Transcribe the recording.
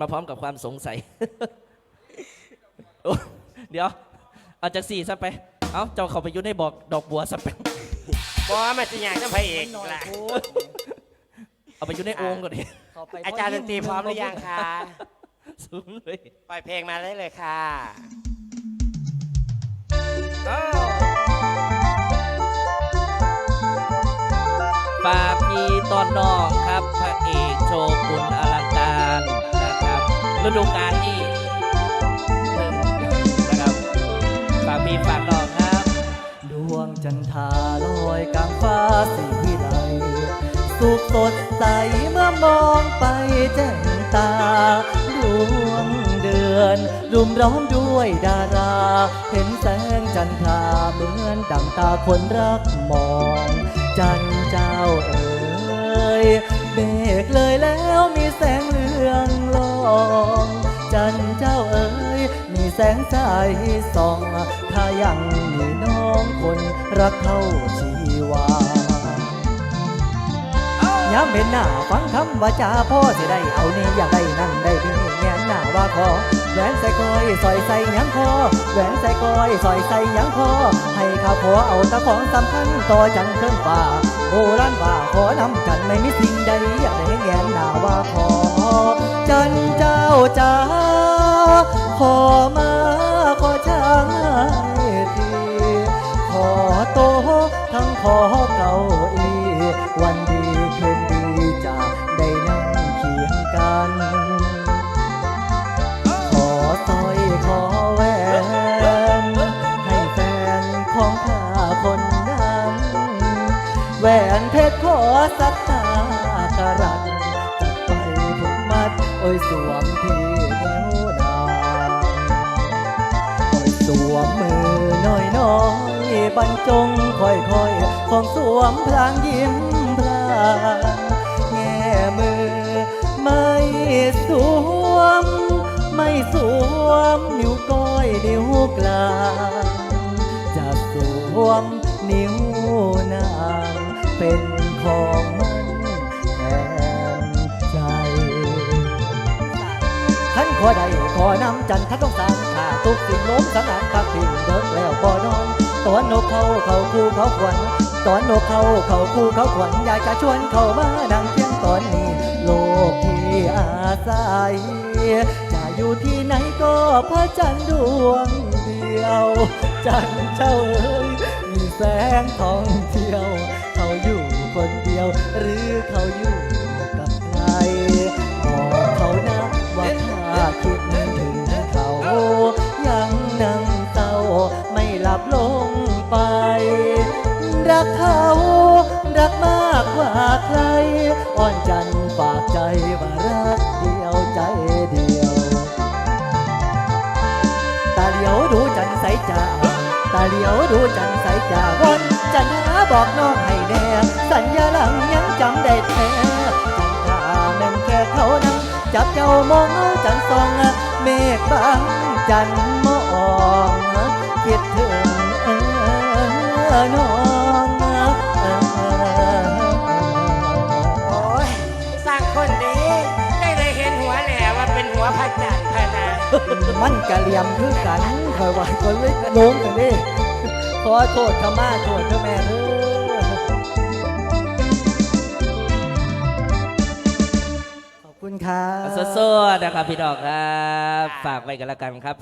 มาพร้อมกับความสงสัยโอ้เดี๋ยว เอาจากสี่ซะไป เอาเจ้าเข้าไปอยุ่ในบอกดอกบัวซะไปบอมันจะอยากจะพระเอกหน่อยล่ะโพูดเอาไปอยู่ในโอ่งก่อนดิเข้ไปอาจารย์ดนตรีพร้อมหรือยังคะสูงเลย ปล่อยเพลงมาได้เลยค่ะอ้าวฝากพี่ตอนน้องครับพระเอกโชกุนอ ฤดูกาลนี้เริ่มนะครับฝากพี่ฝากน้องครับ ดวงจันทราลอยกลางฟ้าสีวิไลสุขสดใสเมื่อมองไปแจ่มตา ดวงเดือนรุมร้อมด้วยดารา เห็นแสงจันทราเหมือนดังตาคนรักมอง จันเจ้าเอ๋ยเมฆเลยแล้วมีแสงเรืองลอย งจันเจ้าเอ๋ยมีแสงใจส่อง ถ้ายังมีน้องคนรักเท่าชีวาย้ำเป็นหน้าฟังคำว่าจาพ่อสิได้เอานี่อยากได้นั่นได้นี่แง่หน้าว่าขอแหวนใส่คอยสอยใส่ยังคอแหวนใส่คอยสอยใส่ยังคอให้ข้าผัวเอาตะของสำคัญต่อจังเครื่องฝ่าโบราณว่าขอนำกันไม่มีสิ่งใดอยากได้แง่หน้าว่าขอ จันเจ้าจ้าขอมาขอช้างให้ทีขอโตทั้งขอเก้าอี วันดีคืนดีจะได้นั่งเคียงกัน ขอสร้อยขอแหวนให้แฟนของข้าคนนั้นแหวนเพชรขอสักห้ากรัตจัดไปผูก มัดโอ้ยสวมที่นิ้วนางคอยสวมมือน้อยน้อยบรรจงค่อยค่อยของสวมพลางยิ้มพลางแง่มือไม่สวม ไม่สวมนิ้วก้อยนิ้วกลางจะสวมนิ้วนางเป็นของ ท่านขอใดขอนำจันทร์ต้องสางข้าทุกสิ่งล้มสังหารพักพิงเดิกแล้วก็นอนตอนนกเขาเขาคู่เขาขวัญตอนนกเขาเขาคู่เขาขวัญอยากจะชวนเขามาดังเพียงตอนนี้ โลกที่อาศัยจะอยู่ที่ไหนก็พระจันทร์ดวงเดียว จันทร์เจ้าเอ๋ยมีแสงทองเที่ยว เขาอยู่คนเดียวหรือเขาอยู่ อ่อนจันฝากใจว่ารักเดียวใจเดียว ตาเหลียวดูจันใสจ่าตาเหลียวดูจันใสจ่าวนจันทราบอกน้องให้แน่ สัญญาหลังยังจำได้แท้จันทราแม่นแค่เขานั้นจับเจ้ามองจันทร์ส่องเมฆบางจันมองคิดถึงเออน้อง มันกะเหลี่ยมคือกันคอยว่าคนเลยลงกันดิขอโทษขมาโทษข้าแม่เด้อขอบคุณครับ สดๆนะครับพี่ดอกครับ ฝากไว้กันละกันครับ